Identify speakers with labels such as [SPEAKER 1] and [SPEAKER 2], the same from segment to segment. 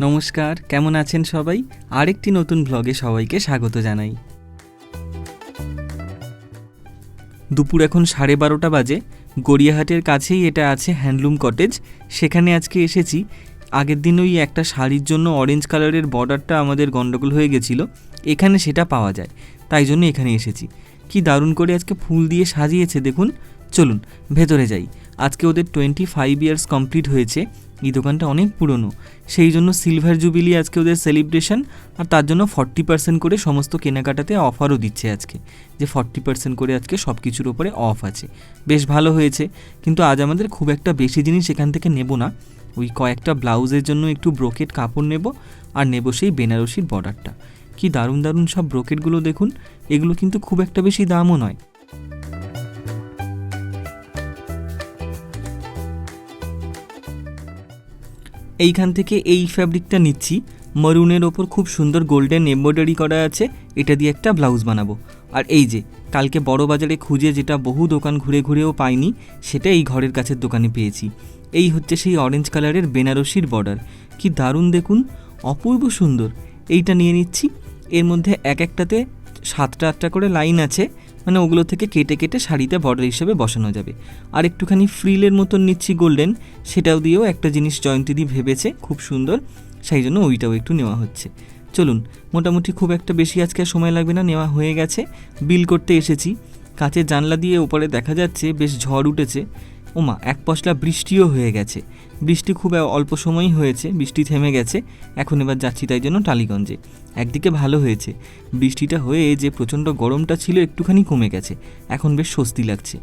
[SPEAKER 1] নমস্কার, কেমন আছেন সবাই? আরেকটি নতুন ব্লগে সবাইকে স্বাগত জানাই। দুপুর এখন সাড়ে বারোটা বাজে। গড়িয়াহাটের কাছেই এটা আছে হ্যান্ডলুম কটেজ। সেখানে আজকে এসেছি। আগের দিন ওই একটা শাড়ির জন্য অরেঞ্জ কালারের বর্ডারটা আমাদের গন্ডগোল হয়ে গেছিল। এখানে সেটা পাওয়া যায়। তাই জন্য এখানে এসেছি। কি দারুণ করে আজকে ফুল দিয়ে সাজিয়েছে, দেখুন। চলুন, ভেতরে যাই। আজকে ওদের টোয়েন্টি ফাইভ ইয়ার্স কমপ্লিট হয়েছে। এই দোকানটা অনেক পুরনো। সেই জন্য সিলভার জুবিলি আজকে ওদের সেলিব্রেশন আর তার জন্য ফর্টি পার্সেন্ট করে সমস্ত কেনাকাটাতে অফারও দিচ্ছে আজকে। যে ফর্টি পার্সেন্ট করে আজকে সব কিছুর ওপরে অফ আছে। বেশ ভালো হয়েছে, কিন্তু আজ আমাদের খুব একটা বেশি জিনিস এখান থেকে নেব না। ওই কয়েকটা ব্লাউজের জন্য একটু ব্রোকেট কাপড় নেব আর নেব সেই বেনারসির বর্ডারটা। কি দারুণ দারুণ সব ব্রোকেটগুলো দেখুন, এগুলো কিন্তু খুব একটা বেশি দামও নয়। এইখান থেকে এই ফ্যাব্রিকটা নিচ্ছি। মরুনের ওপর খুব সুন্দর গোল্ডেন এমব্রয়ডারি করা আছে। এটা দিয়ে একটা ব্লাউজ বানাবো। আর এই যে, কালকে বড় বাজারে খুঁজে যেটা বহু দোকান ঘুরে ঘুরেও পাইনি, সেটা এই ঘরের কাছের দোকানে পেয়েছি। এই হচ্ছে সেই অরেঞ্জ কালারের বেনারসির বর্ডার কি দারুণ দেখুন! অপূর্ব সুন্দর। এইটা নিয়ে নিচ্ছি। এর মধ্যে এক একটাতে সাতটা আটটা করে লাইন আছে। মানে ওগুলো থেকে কেটে কেটে শাড়িতে বর্ডার হিসেবে বসানো যাবে। আর একটুখানি ফ্রিলের মতন নিচ্ছি গোল্ডেন সেটাও দিয়েও একটা জিনিস জয়ন্তীদি ভেবেছে, খুব সুন্দর, সেই জন্য ওইটাও একটু নেওয়া হচ্ছে। চলুন, মোটামুটি খুব একটা বেশি আজকে সময় লাগবে না, নেওয়া হয়ে গেছে। বিল করতে এসেছি। কাছে জানলা দিয়ে ওপরে দেখা যাচ্ছে, বেশ ঝড় উঠেছে। ওমা এক পশলা বৃষ্টিও হয়ে গেছে। বৃষ্টি খুব অল্প সময়ই হয়েছে, বৃষ্টি থেমে গেছে, এখন এবার যাচ্ছি তাই জন্য টালিগঞ্জে। একদিকে ভালো হয়েছে, বৃষ্টিটা হয়ে যে প্রচণ্ড গরমটা ছিল একটুখানি কমে গেছে, এখন বেশ স্বস্তি লাগছে।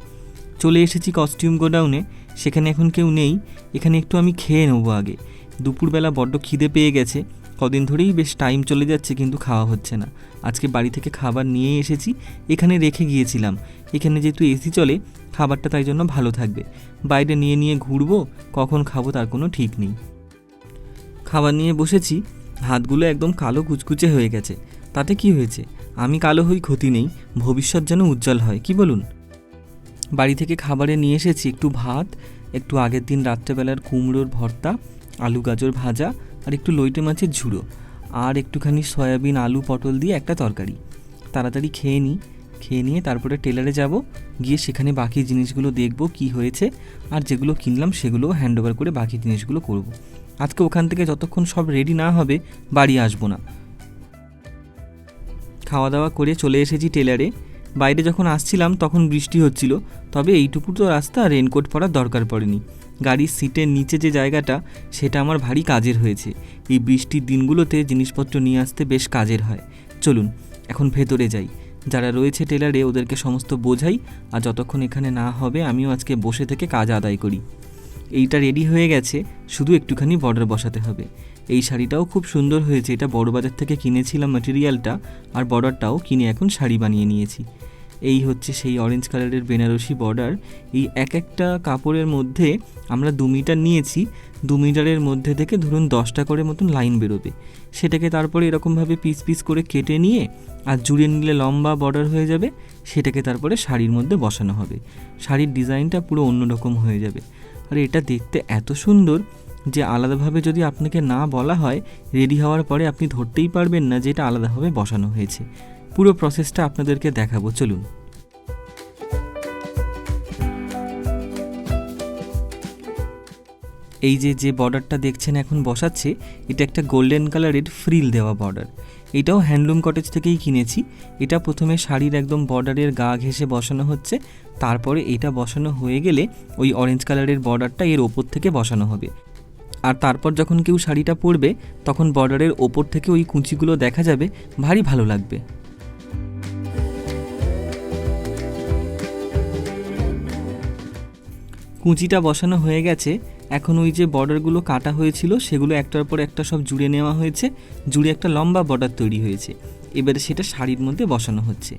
[SPEAKER 1] চলে এসেছি কস্টিউম গোডাউনে সেখানে এখন কেউ নেই, এখানে একটু আমি খেয়ে নেব আগে। দুপুরবেলা বড্ড খিদে পেয়ে গেছে কদিন ধরেই বেশ টাইম চলে যাচ্ছে, কিন্তু খাওয়া হচ্ছে না। আজকে বাড়ি থেকে খাবার নিয়ে এসেছি, এখানে রেখে গিয়েছিলাম। এখানে যেহেতু এসি চলে, খাবারটা তাই জন্য ভালো থাকবে। বাইরে নিয়ে নিয়ে ঘুরবো, কখন খাব তার কোনো ঠিক নেই। খাবার নিয়ে বসেছি, হাতগুলো একদম কালো কুচকুচে হয়ে গেছে। তাতে কি হয়েছে? আমি কালো হই, ক্ষতি নেই। ভবিষ্যৎ যেন উজ্জ্বল হয়, কি বলুন? বাড়ি থেকে খাবারে নিয়ে এসেছি, একটু ভাত, একটু আগের দিন রাত্রেবেলার কুমড়োর ভর্তা, আলু গাজর ভাজা আর একটু লইটে মাছের ঝুড়ো আর একটুখানি সয়াবিন, আলু, পটল দিয়ে একটা তরকারি। তাড়াতাড়ি খেয়ে নিই খেয়ে নিয়ে তারপরে টেলারে যাব, গিয়ে সেখানে বাকি জিনিসগুলো দেখব কি হয়েছে আর যেগুলো কিনলাম সেগুলো হ্যান্ড ওভার করে বাকি জিনিসগুলো করব। আজকে ওখান থেকে যতক্ষণ সব রেডি না হবে, বাড়ি আসব না। খাওয়া দাওয়া করে চলে এসেছি টেলারে। বাইরে যখন আসছিলাম তখন বৃষ্টি হচ্ছিল, তবে এইটুকু তো রাস্তা রেনকোট পরার দরকার পড়েনি। গাড়ির সিটের নিচে যে জায়গাটা, সেটা আমার ভারী কাজের হয়েছে। এই বৃষ্টির দিনগুলোতে জিনিসপত্র নিয়ে আসতে বেশ কাজের হয়। চলুন, এখন ভেতরে যাই। যারা রয়েছে টেলারে, ওদেরকে সমস্ত বোঝাই, আর যতক্ষণ এখানে না হবে, আমিও আজকে বসে থেকে কাজ আদায় করি। এইটা রেডি হয়ে গেছে, শুধু একটুখানি বর্ডার বসাতে হবে। এই শাড়িটাও খুব সুন্দর হয়েছে, এটা বড় বাজার থেকে কিনেছিলাম ম্যাটেরিয়ালটা আর বর্ডারটাও কিনে এখন শাড়ি বানিয়ে নিয়েছি। এই হচ্ছে সেই অরেঞ্জ কালারের বেনারসি বর্ডার এই এক একটা কাপড়ের মধ্যে আমরা দু মিটার নিয়েছি, দু মিটারের মধ্যে থেকে ধরুন দশটা করে মতন লাইন বেরোবে। সেটাকে তারপরে এরকমভাবে পিস পিস করে কেটে নিয়ে আর জুড়ে নিলে লম্বা বর্ডার হয়ে যাবে, সেটাকে তারপরে শাড়ির মধ্যে বসানো হবে। শাড়ির ডিজাইনটা পুরো অন্যরকম হয়ে যাবে। আর এটা দেখতে এত সুন্দর যে আলাদাভাবে যদি আপনাকে না বলা হয় রেডি হওয়ার পরে আপনি ধরতেই পারবেন না যে এটা আলাদাভাবে বসানো হয়েছে। পুরো প্রসেসটা আপনাদেরকে দেখাবো, চলুন। এই যে যে বর্ডারটা দেখছেন এখন বসাচ্ছে, এটা একটা গোল্ডেন কালারের ফ্রিল দেওয়া বর্ডার এটাও হ্যান্ডলুম কটেজ থেকেই কিনেছি। এটা প্রথমে শাড়ির একদম বর্ডারের গা ঘেঁষে বসানো হচ্ছে। তারপরে এটা বসানো হয়ে গেলে ওই অরেঞ্জ কালারের বর্ডারটা এর ওপর থেকে বসানো হবে। আর তারপর যখন কেউ শাড়িটা পরবে, তখন বর্ডারের ওপর থেকে ওই কুঁচিগুলো দেখা যাবে, ভারী ভালো লাগবে। কুঁচিটা বসানো হয়ে গেছে। এখন ওই যে বর্ডারগুলো কাটা হয়েছিল, সেগুলো একটার পর একটা সব জুড়ে নেওয়া হয়েছে। জুড়ে একটা লম্বা বর্ডার তৈরি হয়েছে। এবারে সেটা শাড়ির মধ্যে বসানো হচ্ছে।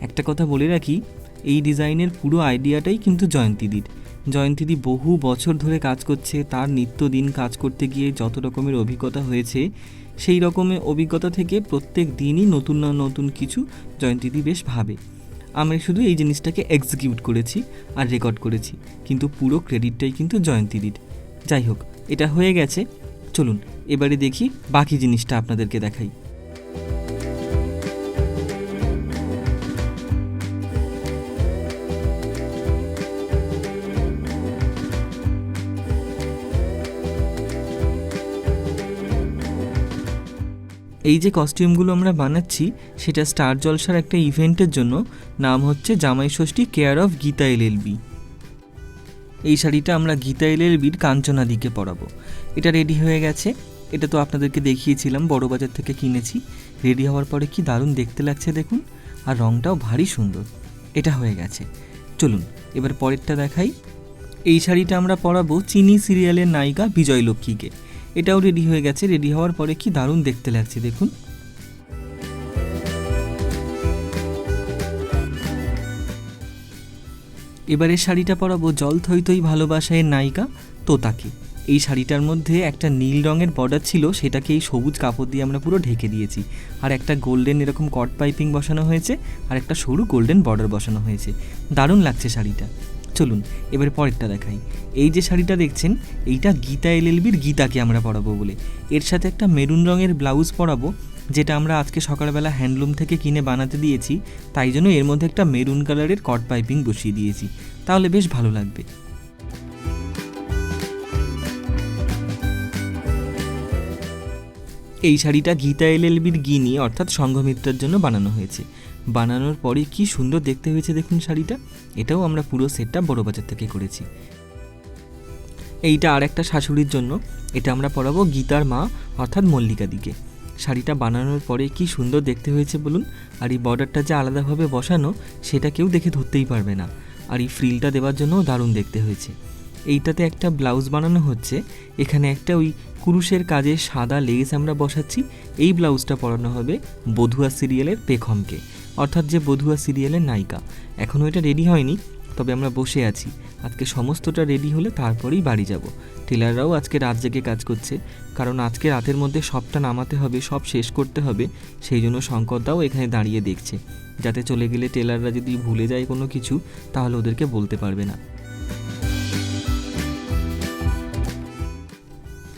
[SPEAKER 1] একটা কথা বলে রাখি, এই ডিজাইনের পুরো আইডিয়াটাই কিন্তু জয়ন্তীদির জয়ন্তীদি বহু বছর ধরে কাজ করছে, তার নিত্যদিন কাজ করতে গিয়ে যত রকমের অভিজ্ঞতা হয়েছে, সেই রকমের অভিজ্ঞতা থেকে প্রত্যেক দিনই নতুন না নতুন কিছু জয়ন্তীদি বেশ ভাবে। আমি শুধু এই জিনিসটাকে এক্সিকিউট করেছি আর রেকর্ড করেছি, কিন্তু পুরো ক্রেডিটটাই কিন্তু জয়ন্তীদির যাই হোক, এটা হয়ে গেছে। চলুন, এবারে দেখি বাকি জিনিসটা আপনাদেরকে দেখাই। এই যে কস্টিউমগুলো আমরা বানাচ্ছি, সেটা স্টার জলসার একটা ইভেন্টের জন্য। নাম হচ্ছে Jamai Shashthi care of Gita LLB এই শাড়িটা আমরা গীতা এলএলবির কাঞ্চনা দিকে পরাবো। এটা রেডি হয়ে গেছে। এটা তো আপনাদেরকে দেখিয়েছিলাম, বড় বাজার থেকে কিনেছি। রেডি হওয়ার পরে কি দারুণ দেখতে লাগছে দেখুন। আর রঙটাও ভারী সুন্দর। এটা হয়ে গেছে। চলুন, এবার পরেরটা দেখাই। এই শাড়িটা আমরা পরাবো চিনি সিরিয়ালের নায়িকা বিজয় লক্ষ্মীকে। এটাও রেডি হয়ে গেছে রেডি হওয়ার পরে কি দারুণ দেখতে লাগছে, দেখুন। এবারে শাড়িটা পরাবো জল থই থই ভালোবাসায়ের নায়িকা তোতাকে। এই শাড়িটার মধ্যে একটা নীল রঙের বর্ডার ছিল, সেটাকে এই সবুজ কাপড় দিয়ে আমরা পুরো ঢেকে দিয়েছি। আর একটা গোল্ডেন এরকম কট পাইপিং বসানো হয়েছে, আর একটা সরু গোল্ডেন বর্ডার বসানো হয়েছে। দারুণ লাগছে শাড়িটা। চলুন, এবার পরেরটা দেখাই। এই যে শাড়িটা দেখছেন, এইটা গীতা এলএলবির গীতাকে আমরা পরাবো বলে। এর সাথে একটা মেরুন রঙের ব্লাউজ পরাবো, যেটা আমরা আজকে সকালবেলা হ্যান্ডলুম থেকে কিনে বানাতে দিয়েছি, তাই জন্য এর মধ্যে একটা মেরুন কালারের কট পাইপিং বসিয়ে দিয়েছি। তাহলে বেশ ভালো লাগবে। এই শাড়িটা গীতা এলএলবির গিনি, অর্থাৎ সংঘমিত্রার জন্য বানানো হয়েছে। বানানোর পরে কি সুন্দর দেখতে হয়েছে দেখুন শাড়িটা। এটাও আমরা পুরো সেটটা বড় বাজার থেকে করেছি। এইটা আর একটা শাশুড়ির জন্য। এটা আমরা পরাবো গীতার মা, অর্থাৎ মল্লিকা দিকে। শাড়িটা বানানোর পরে কি সুন্দর দেখতে হয়েছে বলুন? আর এই বর্ডারটা যে আলাদাভাবে বসানো, সেটা কেউ দেখে ধরতেই পারবে না। আর এই ফ্রিলটা দেওয়ার জন্যও দারুণ দেখতে হয়েছে। এইটাতে একটা ব্লাউজ বানানো হচ্ছে। এখানে একটা ওই কুরুষের কাজে সাদা লেস আমরা বসাচ্ছি। এই ব্লাউজটা পরানো হবে বধুয়া সিরিয়ালের পেখমকে। অর্থাৎ যে বধুয়া সিরিয়ালের নায়িকা। এখনও এটা রেডি হয়নি, তবে আমরা বসে আছি। আজকে সমস্তটা রেডি হলে তারপরেই বাড়ি যাব। টেলাররাও আজকে রাত জেগে কাজ করছে, কারণ আজকে রাতের মধ্যে সবটা নামাতে হবে, সব শেষ করতে হবে, সেই জন্য শঙ্করদাও এখানে দাঁড়িয়ে দেখছে। যাতে চলে গেলে টেলাররা যদি ভুলে যায় কোনো কিছু, তাহলে ওদেরকে বলতে পারবে না।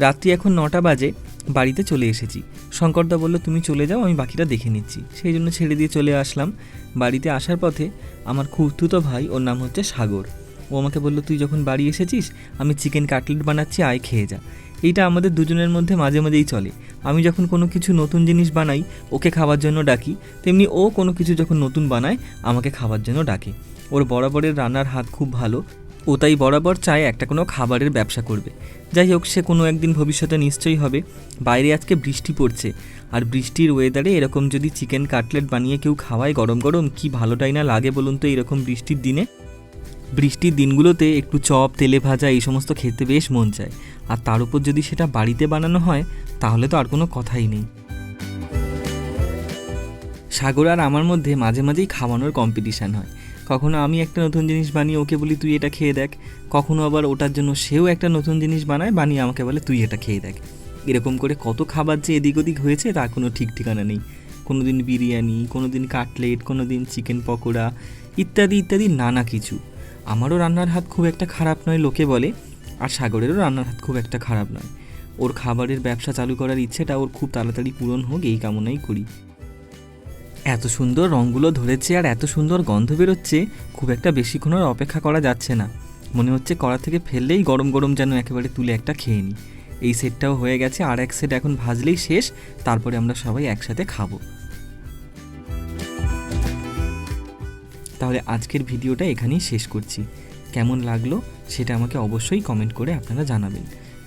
[SPEAKER 1] রাত্রি এখন নটা বাজে, বাড়িতে চলে এসেছি। শঙ্করদা বলল, তুমি চলে যাও, আমি বাকিটা দেখে নিচ্ছি। সেই জন্য ছেড়ে দিয়ে চলে আসলাম। বাড়িতে আসার পথে আমার খুঁড়তুতো ভাই, ওর নাম হচ্ছে সাগর। ও আমাকে বলল, তুই যখন বাড়ি এসেছিস, আমি চিকেন কাটলেট বানাচ্ছি, আয় খেয়ে যা। এইটা আমাদের দুজনের মধ্যে মাঝে মাঝেই চলে। আমি যখন কোনো কিছু নতুন জিনিস বানাই, ওকে খাওয়ার জন্য ডাকি, তেমনি ও কোনো কিছু যখন নতুন বানায়, আমাকে খাওয়ার জন্য ডাকে। ওর বরাবরের রান্নার হাত খুব ভালো। ও তাই বরাবর চায় একটা কোনো খাবারের ব্যবসা করবে। যাই হোক, সে কোনো একদিন ভবিষ্যতে নিশ্চয়ই হবে। বাইরে আজকে বৃষ্টি পড়ছে। আর বৃষ্টির ওয়েদারে এরকম যদি চিকেন কাটলেট বানিয়ে কেউ খাওয়ায় গরম গরম, কি ভালোটাই না লাগে বলুন তো এরকম বৃষ্টির দিনে? বৃষ্টির দিনগুলোতে একটু চপ, তেলে ভাজা এই সমস্ত খেতে বেশ মন চায়। আর তার উপর যদি সেটা বাড়িতে বানানো হয়, তাহলে তো আর কোনো কথাই নেই। সাগর আর আমার মধ্যে মাঝে মাঝেই খাওয়ানোর কম্পিটিশান হয়। কখনো আমি একটা নতুন জিনিস বানিয়ে ওকে বলি, তুই এটা খেয়ে দেখ। কখনো আবার ওটার জন্য সেও একটা নতুন জিনিস বানায়, বানিয়ে আমাকে বলে, তুই এটা খেয়ে দেখ। এরকম করে কত খাবার যে এদিক ওদিক হয়েছে, তার কোনো ঠিক ঠিকানা নেই। কোনো দিন বিরিয়ানি কোনো দিন কাটলেট কোনো দিন চিকেন পকোড়া, ইত্যাদি ইত্যাদি নানা কিছু। আমারও রান্নার হাত খুব একটা খারাপ নয়, লোকে বলে, আর সাগরেরও রান্নার হাত খুব একটা খারাপ নয়। ওর খাবারের ব্যবসা চালু করার ইচ্ছেটা ওর খুব তাড়াতাড়ি পূরণ হোক, এই কামনাই করি। এত সুন্দর রঙগুলো ধরেছে আর এত সুন্দর গন্ধ বেরোচ্ছে, খুব একটা বেশিক্ষণ আর অপেক্ষা করা যাচ্ছে না। মনে হচ্ছে কড়া থেকে ফেললেই গরম গরম যেন একেবারে তুলে একটা খেয়ে নিই এই সেটটাও হয়ে গেছে, আর এক সেট এখন ভাজলেই শেষ, তারপরে আমরা সবাই একসাথে খাব। তাহলে আজকের ভিডিওটা এখানেই শেষ করছি। কেমন লাগল সেটা আমাকে অবশ্যই কমেন্ট করে আপনারা জানাবেন।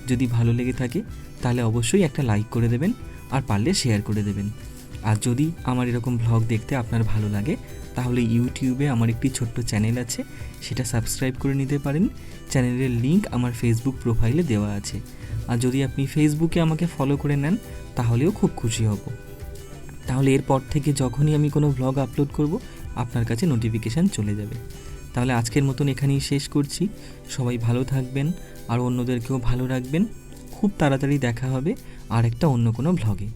[SPEAKER 1] যদি ভালো লেগে থাকে, তাহলে অবশ্যই একটা লাইক করে দেবেন, আর পারলে শেয়ার করে দেবেন। আর যদি আমার এরকম ভ্লগ দেখতে আপনার ভালো লাগে, তাহলে ইউটিউবে আমার একটি ছোট্ট চ্যানেল আছে, সেটা সাবস্ক্রাইব করে নিতে পারেন। চ্যানেলের লিংক আমার ফেসবুক প্রোফাইলে দেওয়া আছে। আর যদি আপনি ফেসবুকে আমাকে ফলো করে নেন, তাহলেও খুব খুশি হব। তাহলে এরপর থেকে যখনই আমি কোনো ভ্লগ আপলোড করব, আপনার কাছে নোটিফিকেশান চলে যাবে। তাহলে আজকের মতন এখানেই শেষ করছি। সবাই ভালো থাকবেন, আর অন্যদেরকেও ভালো রাখবেন। খুব তাড়াতাড়ি দেখা হবে, আর একটা অন্য কোনো ভ্লগে